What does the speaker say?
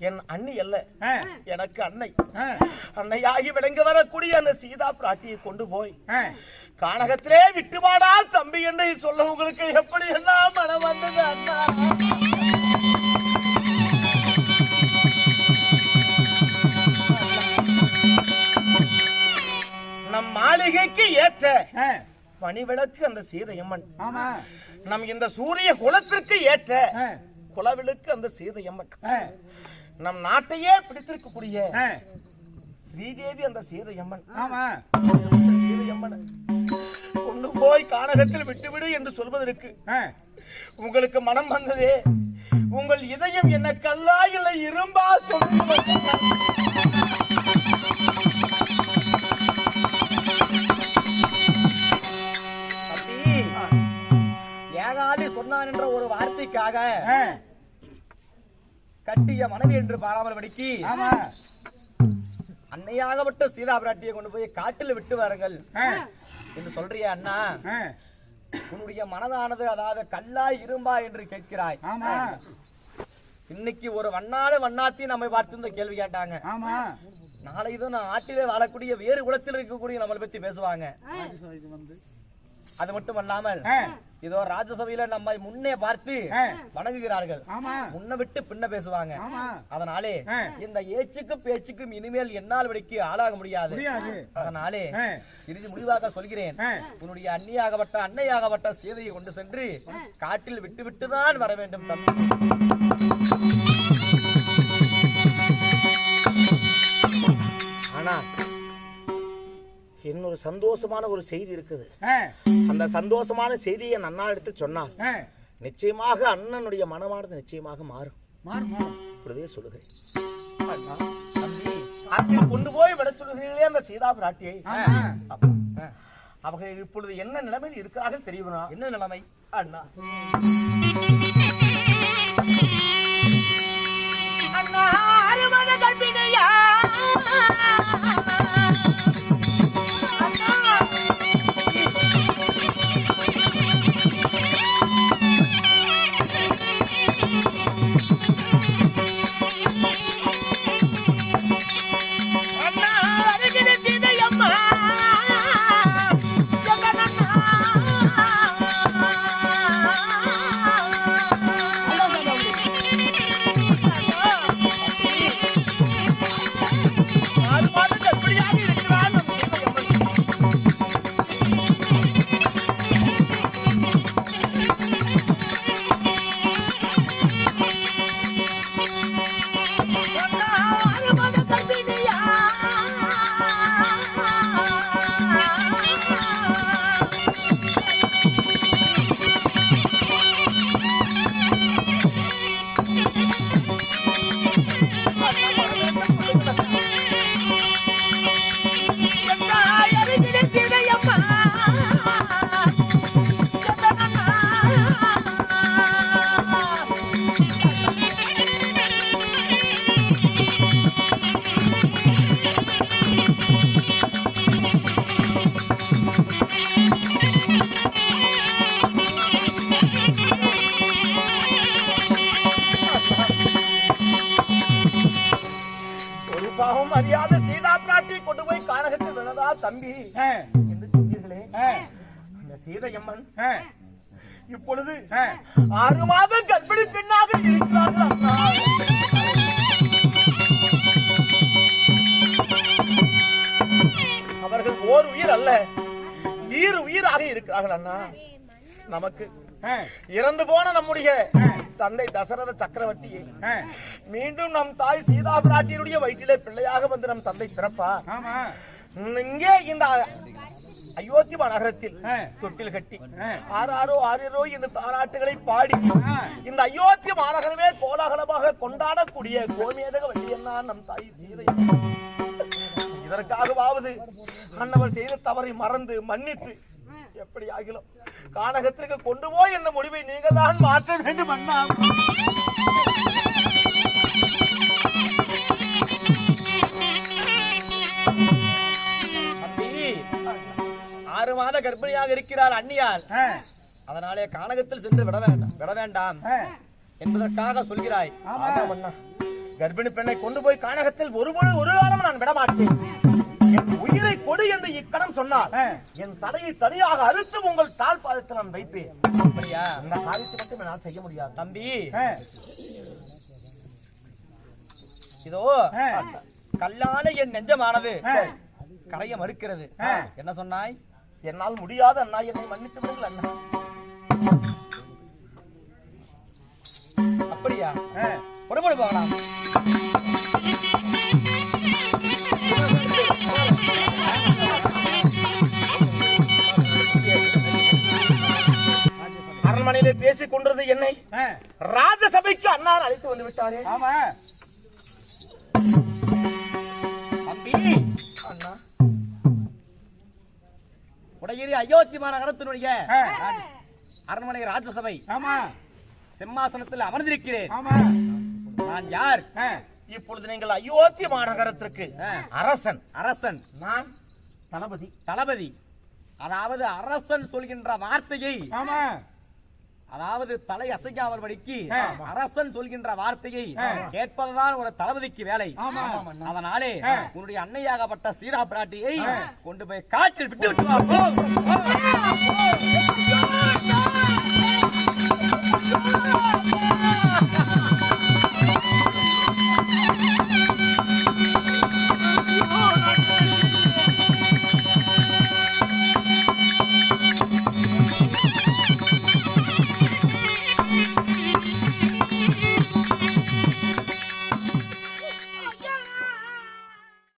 என் அண்ணி அல்ல. எனக்கு அன்னை. அன்னையாகி விளங்கி வரக்கூடிய அந்த சீதா பிராட்டியை கொண்டு போய். கானகத்திலே விட்டுவாடா தம்பி என்று சொல்ல உங்களுக்கு எப்படி எல்லாம் மனம் வந்தது அண்ணா? நம் மாளிகைக்கு ஏற்ற ஆ, பணிவிளக்கு அந்த சீதையம்மன். நம் இந்த சூரிய குலத்திற்கு ஏற்ற ஆ, குலவிளக்கு அந்த சீதையம்மன். நம் நாட்டையே பிடித்திருக்கக்கூடிய ஸ்ரீதேவி அந்த சீதையம்மன். சீதையம்மன். கொண்டு போய் கானகத்தில் விட்டுவிடு என்று சொல்வதற்கு உங்களுக்கு மனம் வந்ததே. உங்கள் இதயம் என்ன கல்லா இல்லை இரும்பா ஏகாதி சொன்னான் என்ற ஒரு வார்த்தைக்காக கட்டிய மனைவி என்று பாராமல் படிக்கி அன்னையாகப்பட்ட சீதா பிராட்டியை கொண்டு போய் காட்டில் விட்டு வாருங்கள். என்று சொல்றிய அண்ணா உன்னுடைய மனதானது அதாவது கல்லா இரும்பா என்று கேட்கிறாய். இன்னைக்கு ஒரு வண்ணாடு வண்ணாத்தி நம்மை பார்த்து இந்த கேள்வி கேட்டாங்க. ஆமா. நாளை இது நான் ஆட்டிலே வாழக்கூடிய வேறு குலத்தில் இருக்கக்கூடிய நம்மளை பத்தி பேசுவாங்க. அது மட்டும் அல்லாமல் இதோ ராஜசபையில நம்மை முன்னே பார்த்து. வணங்குகிறார்கள். முன்ன விட்டு பின்ன பேசுவாங்க. அதனாலே. இந்த ஏச்சுக்கும் பேச்சுக்கும் இனிமேல் என்னால் வழிக்கு ஆளாக முடியாது. அதனாலே. இறுதி முடிவாக சொல்கிறேன். உன்னுடைய அண்ணியாகப்பட்ட அன்னையாகப்பட்ட சீதையை கொண்டு சென்று காட்டில் விட்டு விட்டுதான் வர வேண்டும் தம்பி. இன்னொரு சந்தோஷமான ஒரு செய்தி இருக்குது. அந்த சந்தோஷமான செய்தியை நன்னா எடுத்து சொன்னால் நிச்சயமாக அண்ணனுடைய மனமானது நிச்சயமாக மாறும். மாறு மாறு இப்பொழுதே சொல்லுகிறேன். கொண்டு போய் விட சொல்லுகிறீர்களே அந்த சீதா பிராட்டியை. அவர்கள் இப்பொழுது என்ன நிலைமையில் இருக்கிறார்கள் தெரியுமா? என்ன நிலைமை? அண்ணா. அண்ணா அருமன கற்பினையா அறியாத சீதா பிராட்டி கொண்டு போய் கானகத்தில் விழதா தம்பி. என்று சொன்னீர்களே. அந்த சீதையம்மன் இப்பொழுது. ஆறு மாதம் கர்ப்பிணி பெண்ணாக இருக்கிறார்கள் அவர்கள் ஓர் உயிர் அல்ல ஈர் உயிராக இருக்கிறார்கள் அண்ணா. நமக்கு இறந்து போன நம்முடைய தந்தை தசரத சக்கரவர்த்தியை ஆ, மீண்டும் நம் தாய் சீதா பிராட்டியினுடைய வயிற்றிலே பிள்ளையாக வந்து நம் தந்தை பிறப்பார் ஆமா. இங்கே இந்த அயோத்தி நகரத்தில் ஆ. தொட்டில் கட்டி. ஆறாரோ ஆறிரோ இந்த தாராட்டுகளை பாடி. இந்த அயோத்தி மாநகரமே கோலாகலமாக கொண்டாடக்கூடிய கோமேதக வள்ளியன்னா நம் தாய் சீதை. இதற்காகவாவது அன்னவர் செய்த தவறை மறந்து மன்னித்து எப்படி ஆகிலும் கானகத்திற்கு கொண்டு போய் என்ற முடிவை நீங்கள் தான் மாற்ற வேண்டும் அண்ணா. ஆறு மாத கர்ப்பிணியாக இருக்கிறாள் அந்நியால் ஆ, அதனாலே கானகத்தில் சென்று விட வேண்டாம் விட வேண்டாம் என்பதற்காக சொல்கிறாய். கர்ப்பிணி பெண்ணை கொண்டு போய் கானகத்தில் ஒருபொழுது ஒரு காலம் நான் விட மாட்டேன். உயிரை கொடு என்று இக்கணம் சொன்னால். என் தலையை தனியாக அறுத்து உங்கள் தாழ் பாதத்தில் நான் வைப்பேன். அப்படியா? காரியத்தை மட்டும் என்னால் செய்ய முடியாது. தம்பி. இதோ கல்லான என் நெஞ்சமானது. கரைய மறுக்கிறது. என்ன சொன்னாய்? என்னால் முடியாத அண்ணா. என்னை மன்னித்து விடுங்கள் அண்ணா. அப்படியா. புறப்படு போகலாம். பேசிக் கொண்டது என்னை ராஜசபைக்கு அண்ணா அழைத்து வந்து விட்டாரே. ஆமா. தம்பி. அண்ணா. உடையேறி அயோத்தி மாநகரத்தினுடைய அரண்மனை ராஜசபை. ஆமா. சிம்மாசனத்தில் அமர்ந்திருக்கிறேன். ஆமா. நான் யார்? இப்பொழுது நீங்கள் அயோத்தி மாநகரத்திற்கு. அரசன். அரசன். நான் தளபதி. தளபதி. அதாவது அரசன் சொல்கின்ற வார்த்தையை ஆமா. அதாவது தலை அசைக்காமல்படிக்கு ஆ. அரசன் சொல்கின்ற வார்த்தையை. கேட்பதுதான் ஒரு தளபதிக்கு வேலை. அதனாலே. உன்னுடைய அன்னையாகப்பட்ட சீதா பிராட்டியை கொண்டு போய் காற்றில் விட்டு விட்டு.